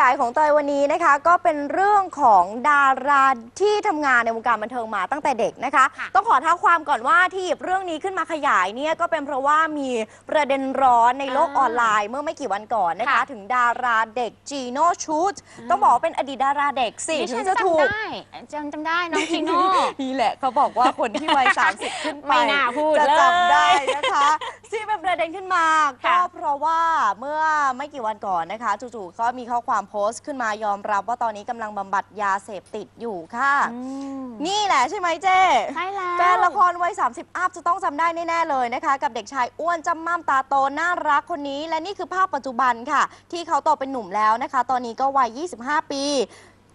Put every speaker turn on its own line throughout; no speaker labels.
ยายของเตยวันนี้นะคะ ก็เป็นเรื่องของดาราที่ทำงานในวงการบันเทิงมาตั้งแต่เด็กนะคะ
ค่ะ
ต้องขอท้าความก่อนว่าที่หยิบเรื่องนี้ขึ้นมาขยายเนี่ยก็เป็นเพราะว่ามีประเด็นร้อนในโลกออนไลน์เมื่อไม่กี่วันก่อนนะคะ
ค่ะ
ถึงดาราเด็กจีโน่ชูดต้องบอกว่าเป็นอดีตดาราเด็กสิ
ดิ
ถึ
ฉั
ง
น
จะ
จำ
ถูก
ได้จำจำได้น้องจีโน่
นี่แหละเขาบอกว่าคนที่วัย 30 ขึ้นไป
ไม่น่าพูด
จะ
เลย
จำได้นะคะ ที่เป็นประเด็นขึ้นมาก็
ค่ะ
เพราะว่าเมื่อไม่กี่วันก่อนนะคะ จู่ๆก็มีข้อความโพสต์ขึ้นมายอมรับว่าตอนนี้กำลังบำบัดยาเสพติดอยู่ค่ะ
อืม
นี่แหละใช่ไหมเจ๊
ใช่แล้ว
แฟนละครวัย 30 อัพจะต้องจำได้แน่ๆเลยนะคะ กับเด็กชายอ้วนจำม่ำตาโตน่ารักคนนี้ และนี่คือภาพปัจจุบันค่ะ ที่เขาโตเป็นหนุ่มแล้วนะคะ ตอนนี้ก็วัย 25 ปี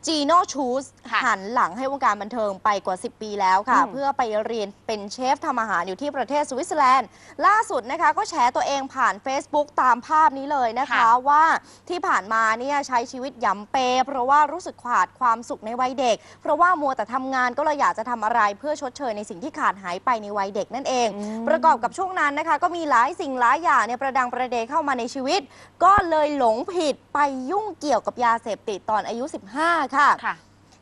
จีโน่ชูส
ค่ะ
หันหลังให้วงการบันเทิงไปกว่า 10 ปีแล้วค่ะ
อืม
เพื่อไปเรียนเป็นเชฟทำอาหารอยู่ที่ประเทศสวิตเซอร์แลนด์ ล่าสุดนะคะก็แชร์ตัวเองผ่าน Facebook ตามภาพนี้เลยนะคะ
ค่ะ
ว่าที่ผ่านมาเนี่ยใช้ชีวิตหยำเป เพราะว่ารู้สึกขาดความสุขในวัยเด็ก เพราะว่ามัวแต่ทำงานก็เลยอยากจะทำอะไรเพื่อชดเชยในสิ่งที่ขาดหายไปในวัยเด็กนั่นเอง
อืม
ประกอบกับช่วงนั้นนะคะ ก็มีหลายสิ่งหลายอย่างเนี่ยประดังประเดเข้ามาในชีวิต ก็เลยหลงผิดไปยุ่งเกี่ยวกับยาเสพติดตอนอายุ 15 ค่ะ
ค่ะ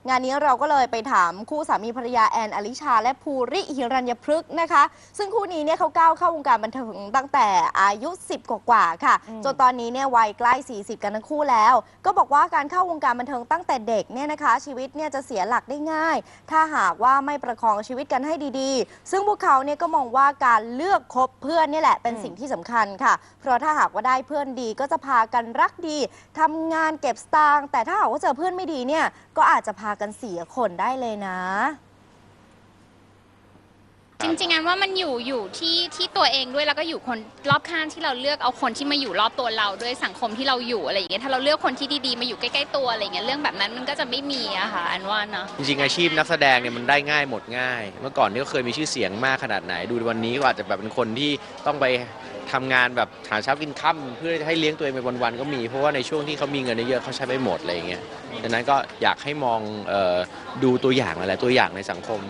งานนี้เราก็เลยไปถามคู่สามีภรรยาแอนอลิชา และภูริหิรัญญพฤกษ์นะคะ ซึ่งคู่นี้เนี่ยเขาก้าวเข้าวงการบันเทิงตั้งแต่อายุ 10 กว่าๆค่ะ
อืม
จนตอนนี้เนี่ยวัยใกล้ 40 กันทั้งคู่แล้ว ก็บอกว่าการเข้าวงการบันเทิงตั้งแต่เด็กเนี่ยนะคะ ชีวิตเนี่ยจะเสียหลักได้ง่าย ถ้าหากว่าไม่ประคองชีวิตกันให้ดีๆ ซึ่งพวกเขาเนี่ยก็มองว่าการเลือกคบเพื่อนเนี่ยแหละเป็น
อืม
สิ่งที่สำคัญค่ะ เพราะถ้าหากว่าได้เพื่อนดีก็จะพากันรักดีทำงานเก็บสตางค์แต่ถ้าหากว่าเจอเพื่อนไม่ดีเนี่ยก็อาจจะพากันเสียคนได้เลยนะ
จริงๆอันว่ามันอยู่อยู่ที่ที่ตัวเองด้วยแล้วก็อยู่คนรอบข้างที่เราเลือกเอาคนที่มาอยู่รอบตัวเราด้วยสังคมที่เราอยู่อะไรอย่างเงี้ยถ้าเราเลือกคนที่ดีๆมาอยู่ใกล้ๆตัวอะไรอย่างเงี้ยเรื่องแบบนั้นมันก็จะไม่มีอะค่ะอันว่าเนาะ
จริงๆอาชีพนักแสดงเนี่ยมันได้ง่ายหมดง่าย เมื่อก่อนนี่ก็เคยมีชื่อเสียงมากขนาดไหน ดูวันนี้ก็อาจจะแบบเป็นคนที่ต้องไปทำงานแบบหาเช้ากินค่ำเพื่อให้เลี้ยงตัวเองไปวันๆก็มีเพราะว่าในช่วงที่เขามีเงินเยอะๆเขาใช้ไปหมดอะไรอย่างเงี้ยดังนั้นก็อยากให้มองเออดูตัวอย่างหลายๆตัวอย่างในสังคม